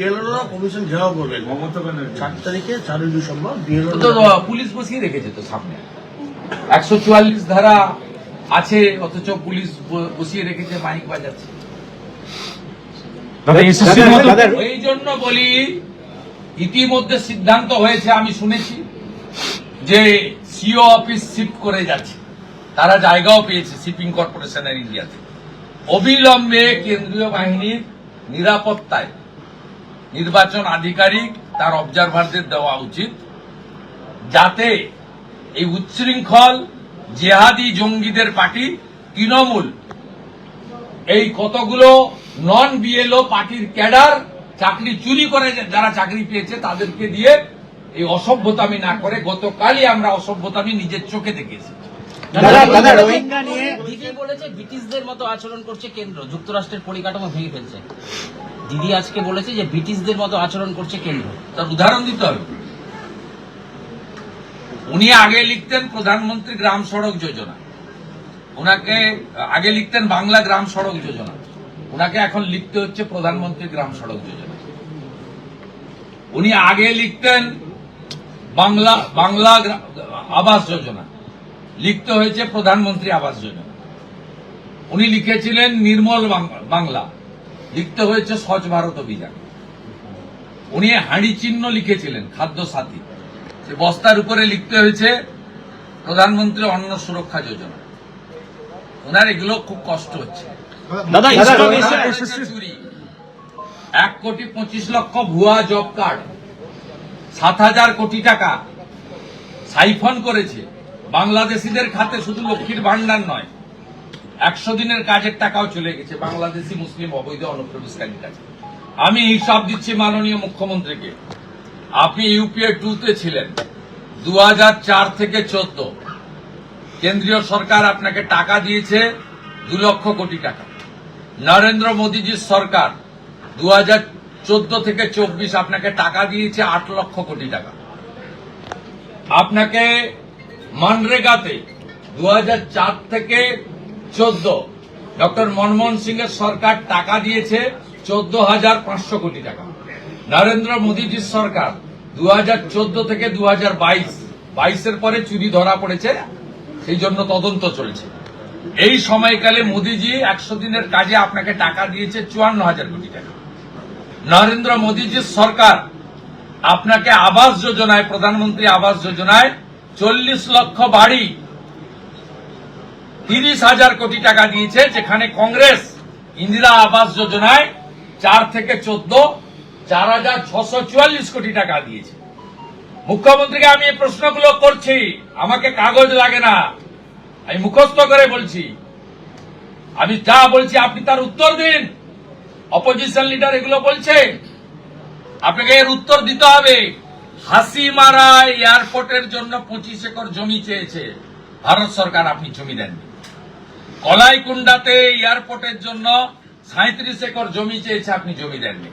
বিএলওরা commission ঘেরাও করবেন চার তারিখে চারই ডিসেম্বর বিএলও তো পুলিশ বসিয়ে রেখেছে তো সামনে। একশো চুয়াল্লিশ ধারা আছে অথচ পুলিশ বসিয়ে রেখেছে মাইক বাজাচ্ছে। দাদা এসএসসির মতো এই জন্য বলি ইতিমধ্যে সিদ্ধান্ত হয়েছে আমি শুনেছি যে সিও অফিস শিফট করে যাচ্ছে। তারা জায়গাও পেয়েছে শিপিং কর্পোরেশনের ইন্ডিয়াতে। অবিলম্বে কেন্দ্রীয় বাহিনীর নিরাপত্তায় নির্বাচন আধিকারিক তার অবজারভারদের দেওয়া উচিত যাতে এই উচ্ছৃঙ্খল জেহাদি জঙ্গিদের পার্টি তৃণমূল এই কতগুলো নন বিএলও পার্টির ক্যাডার চাকরি চুরি করে যারা চাকরি পেয়েছে তাদেরকে দিয়ে এই অসভ্যতামি না করে গতকালই আমরা অসভ্যতামি নিজের চোখে দেখেছি বলেছে ব্রিটিশদের মতো আচরণ করছে কেন্দ্র যুক্তরাষ্ট্রের পরিকাঠামো ভেঙে ফেলছে। দিদি আজকে বলেছে যে ব্রিটিশদের মতো আচরণ করছে কেন্দ্র। তার উদাহরণ দিতে হবে। উনি আগে লিখতেন প্রধানমন্ত্রী গ্রাম সড়ক যোজনা। ওনাকে আগে লিখতেন বাংলা গ্রাম সড়ক যোজনা। ওনাকে এখন লিখতে হচ্ছে প্রধানমন্ত্রী গ্রাম সড়ক যোজনা। উনি আগে লিখতেন বাংলা বাংলা আবাস যোজনা। লিখতে হয়েছে প্রধানমন্ত্রী আবাস যোজনা। উনি লিখেছিলেন নির্মল বাংলা। লিখতে হয়েছে স্বচ্ছ ভারত অভিযান। উনি হাঁড়ি চিহ্ন লিখেছিলেন খাদ্য সাথী। সে বস্তার উপরে লিখতে হয়েছে প্রধানমন্ত্রী অন্ন সুরক্ষা যোজনা। ওনার এগুলো খুব কষ্ট হচ্ছে। চুরি। এক কোটি পঁচিশ লক্ষ ভুয়া জব কার্ড। সাত হাজার কোটি টাকা সাইফন করেছে। বাংলাদেশিদের খাতে শুধু লক্ষ্মীর ভান্ডার নয় একশো দিনের কাজের টাকাও চলে গেছে বাংলাদেশি, মুসলিম, অবৈধ, অনুপ্রবেশকারীর কাছে। আমি হিসাব দিচ্ছি মাননীয় মুখ্যমন্ত্রীকে। আপনি ইউপিএ টু তে ছিলেন, দুহাজার চার থেকে চোদ্দ। কেন্দ্রীয় সরকার আপনাকে টাকা দিয়েছে দু লক্ষ কোটি টাকা। নরেন্দ্র মোদীজির সরকার দু চোদ্দ থেকে চব্বিশ আপনাকে টাকা দিয়েছে আট লক্ষ কোটি টাকা। আপনাকে মনরেগাতে দু থেকে চোদ্দ। ডক্টর মনমোহন সিং এর সরকার টাকা দিয়েছে চোদ্দ হাজার পাঁচশো কোটি টাকা। নরেন্দ্র মোদীজির সরকার দু চোদ্দ থেকে দু হাজার বাইশ। বাইশের পরে চুরি ধরা পড়েছে, সেই জন্য তদন্ত চলছে। এই সময়কালে মোদীজি একশো দিনের কাজে আপনাকে টাকা দিয়েছে চুয়ান্ন হাজার কোটি টাকা। নরেন্দ্র মোদীজির সরকার আপনাকে আবাস যোজনায়, প্রধানমন্ত্রী আবাস যোজনায় চল্লিশ লক্ষ বাড়ি তিরিশ হাজার কোটি টাকা দিয়েছে, যেখানে কংগ্রেস ইন্দিরা আবাস যোজনায় চার থেকে চোদ্দ, চার হাজার ছশো চুয়াল্লিশ কোটি টাকা দিয়েছে। মুখ্যমন্ত্রীকে আমি এই প্রশ্নগুলো করছি, আমাকে কাগজ লাগে না। আমি মুখস্থ করে বলছি। আমি যা বলছি, আপনি তার উত্তর দিন। অপোজিশন লিডার এগুলো বলছে। আপনাকে এর উত্তর দিতে হবে। হাসি হাসিমারা এয়ারপোর্টের জন্য পঁচিশ একর জমি চেয়েছে। ভারত সরকার আপনি জমি দেননি। কলাইকুণ্ডাতে এয়ারপোর্টের জন্য সাঁত্রিশ একর জমি চেয়েছে আপনি জমি দেননি।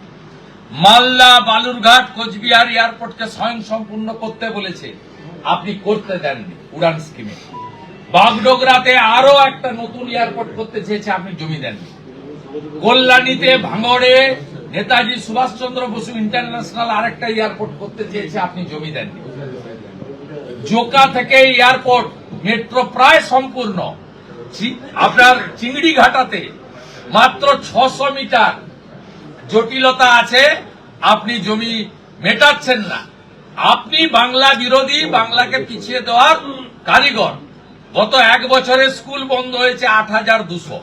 মালদা, বালুরঘাট, কোচবিহার এয়ারপোর্টকে স্বয়ং সম্পূর্ণ করতে বলেছে। আপনি করতে দেননি উড়ান স্কিমে। বাগডোগরাতে আরও একটা নতুন এয়ারপোর্ট করতে চেয়েছে, আপনি জমি দেননি। কল্যাণীতে ভাঙড়ে নেতাজি সুভাষচন্দ্র বসু ইন্টারন্যাশনাল আরেকটা এয়ারপোর্ট করতে চেয়েছে, আপনি জমি দেননি। জোকা থেকে এয়ারপোর্ট, মেট্রো প্রায় সম্পূর্ণ। আপনার চিংড়ি ঘাটাতে মাত্র ছশো মিটার জটিলতা আছে, আপনি জমি মেটাচ্ছেন না। আপনি বাংলা বিরোধী, বাংলাকে পিছিয়ে দেওয়ার কারিগর। গত এক বছরে স্কুল বন্ধ হয়েছে আট হাজার দুশো।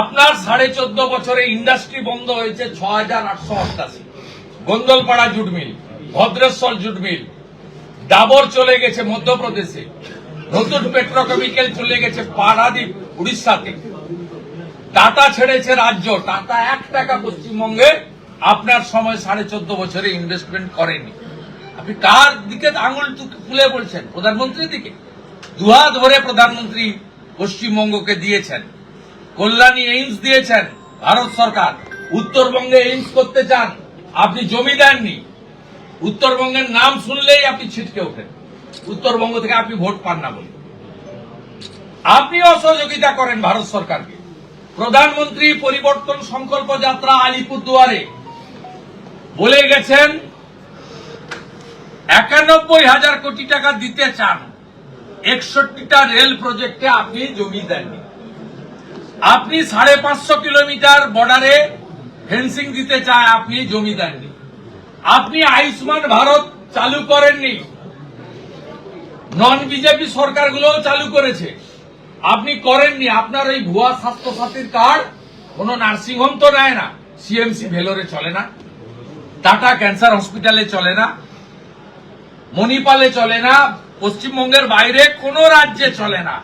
আপনার সাড়ে চোদ্দ বছরে ইন্ডাস্ট্রি বন্ধ হয়েছে ছ হাজার আটশো অষ্টাশি। Gondalpara jute mill, Bhadreswar jute mill, Dabur চলে গেছে মধ্যপ্রদেশে। নতুন পেট্রোকেমিক্যাল চলে গেছে পারাদ্বীপ, উড়িষ্যাতে। টাটা ছেড়েছে রাজ্য। টাটা এক টাকা পশ্চিমবঙ্গে আপনার সময় সাড়ে চোদ্দ বছরে ইনভেস্টমেন্ট করেনি। আপনি কার দিকে আঙুল তুলে বলছেন? প্রধানমন্ত্রীর দিকে? দুহাত ধরে প্রধানমন্ত্রী পশ্চিমবঙ্গকে দিয়েছেন। কল্যাণী এইমস দিয়েছেন ভারত সরকার। উত্তরবঙ্গে এইমস করতে চান। আপনি জমি দেননি। উত্তরবঙ্গের নাম শুনলেই আপনি ছিটকে ওঠেন। উত্তরবঙ্গ থেকে আপনি ভোট পান না বলে। আপনি অসহযোগিতা করেন ভারত সরকারকে। প্রধানমন্ত্রী পরিবর্তন সংকল্প যাত্রা আলিপুরদুয়ারে বলে গেছেন, একানব্বই হাজার কোটি টাকা দিতে চান, একষট্টিটা রেল প্রজেক্টে আপনি জমি দেননি। আপনি সাড়ে পাঁচশো কিলোমিটার বর্ডারে ফেন্সিং দিতে চায়, আপনি জমি দেননি। আপনি আয়ুষ্মান ভারত চালু করেননি। নন বিজেপি সরকারগুলোও চালু করেছে। আপনি করেননি, আপনার এই ভুয়া স্বাস্থ্য সাথীর কার্ড, কোন নার্সিংহোম তো নেয় না। সিএমসি ভেলোরে চলে না, টাটা ক্যান্সার হসপিটালে চলে না, মণিপালে চলে না, পশ্চিমবঙ্গের বাইরে কোন রাজ্যে চলে না।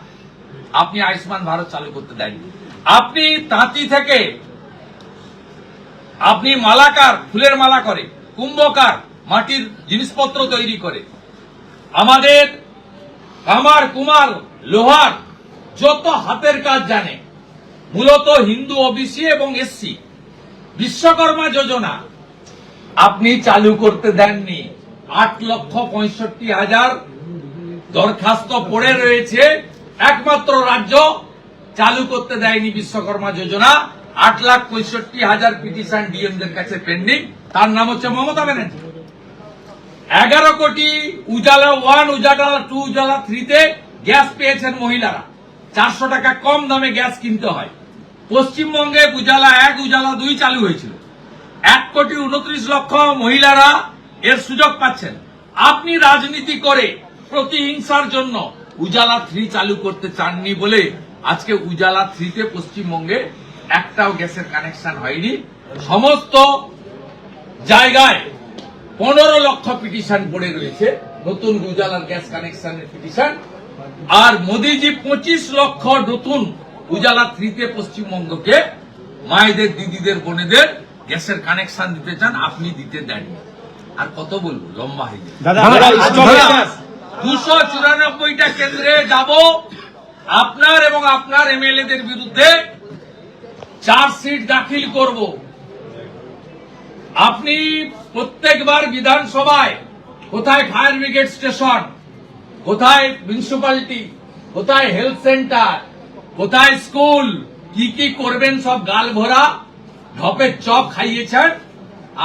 আপনি আয়ুষ্মান ভারত চালু করতে দেননি আপনি তাঁতি থেকে, আপনি মালাকার, ফুলের মালা করে, কুম্ভকার, মাটির জিনিসপত্র তৈরি করে। আমাদের কামার কুমার লোহার যত হাতের কাজ জানে, মূলত হিন্দু, ওবিসি এবং এসসি, বিশ্বকর্মা যোজনা। আপনি চালু করতে দেননি, আট লক্ষ পঁয়ষট্টি হাজার দরখাস্ত পড়ে রয়েছে, একমাত্র রাজ্য চালু করতে দেয়নি বিশ্বকর্মা যোজনা, আট লাখ পঁয়ষট্টি হাজার পিটিশন ডিএমদের কাছে পেন্ডিং, তার নাম হচ্ছে মমতা ব্যানার্জি। এগারো কোটি উজালা ওয়ান উজালা টু উজালা থ্রিতে গ্যাস পেয়েছেন মহিলারা। চারশো টাকা কম দামে গ্যাস কিনতে হয়। পশ্চিমবঙ্গে উজালা এক, উজালা দুই চালু হয়েছিল। এক কোটি উনত্রিশ লক্ষ মহিলারা এর সুযোগ পাচ্ছেন। আপনি রাজনীতি করে প্রতিহিংসার জন্য উজালা থ্রি চালু করতে চাননি বলে আজকে উজালা থ্রিতে পশ্চিমবঙ্গে একটাও গ্যাসের কানেকশন হয়নি। সমস্ত জায়গায় পনেরো লক্ষ পিটিশন পড়ে রয়েছে। নতুন উজালার গ্যাস কানেকশনের পিটিশন। আর মোদিজি পঁচিশ লক্ষ নতুন উজালা থ্রিতে পশ্চিমবঙ্গকে। মায়েদের দিদিদের বোনেদের গ্যাসের কানেকশন দিতে চান আপনি দিতে দেন আর কত বলব? লম্বা হয়ে দুশো চুরানব্বইটা কেন্দ্রে যাব। আপনার এবং আপনার এমএলএদের বিরুদ্ধে চার্জশিট দাখিল করব। আপনি প্রত্যেকবার বিধানসভায় কোথায় ফায়ার ব্রিগেড স্টেশন, কোথায় মিউনিসিপালিটি কোথায় হেলথ সেন্টার কোথায় স্কুল কি কি করবেন সব গাল ভরা, ঢপের চপ খাইয়েছেন,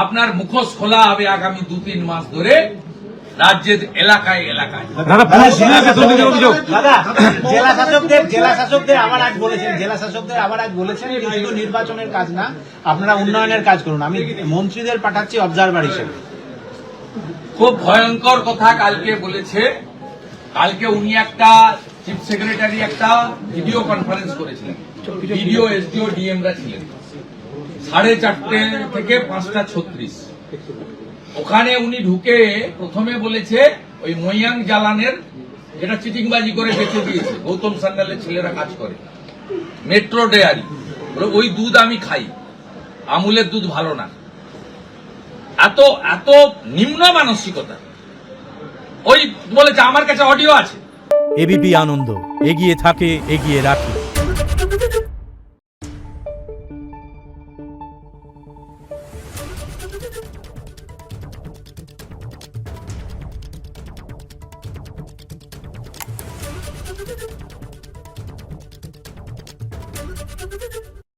আপনার মুখোশ খোলা হবে আগামী দু তিন মাস ধরে। রাজ্যের এলাকায় এলাকায়। দাদা পুলিশ জিনিসকে দুর্নীতির অভিযোগ। জেলা শাসকদের জেলা শাসকদের আবার আজ বলেছেন জেলা শাসকদের আবার আজ বলেছেন যে শুধু নির্বাচনের কাজ না আপনারা উন্নয়নের কাজ করুন। আমি মন্ত্রীদের পাঠাচ্ছি অবজারভার হিসেবে। খুব ভয়ঙ্কর কথা কালকে বলেছে। কালকে উনি একটা চিফ সেক্রেটারি একটা ভিডিও কনফারেন্স করেছিলেন। ভিডিও এসডিও ডিএমরা ছিলেন। সাড়ে চারটে থেকে পাঁচটা ছত্রিশ। ওখানে উনি ঢুকে প্রথমে বলেছে, ওই মৈয়াং জালানের যেটা চিটিংবাজি করে বেঁচে দিয়েছে, গৌতম সান্যালের ছেলেরা কাজ করে। Metro dairy. ওই দুধ আমি খাই। আমুলের দুধ ভালো না। এত এত নিম্ন মানসিকতা। ওই বলেছে, আমার কাছে অডিও আছে। এবিপি আনন্দ, এগিয়ে থাকে, এগিয়ে রাখে।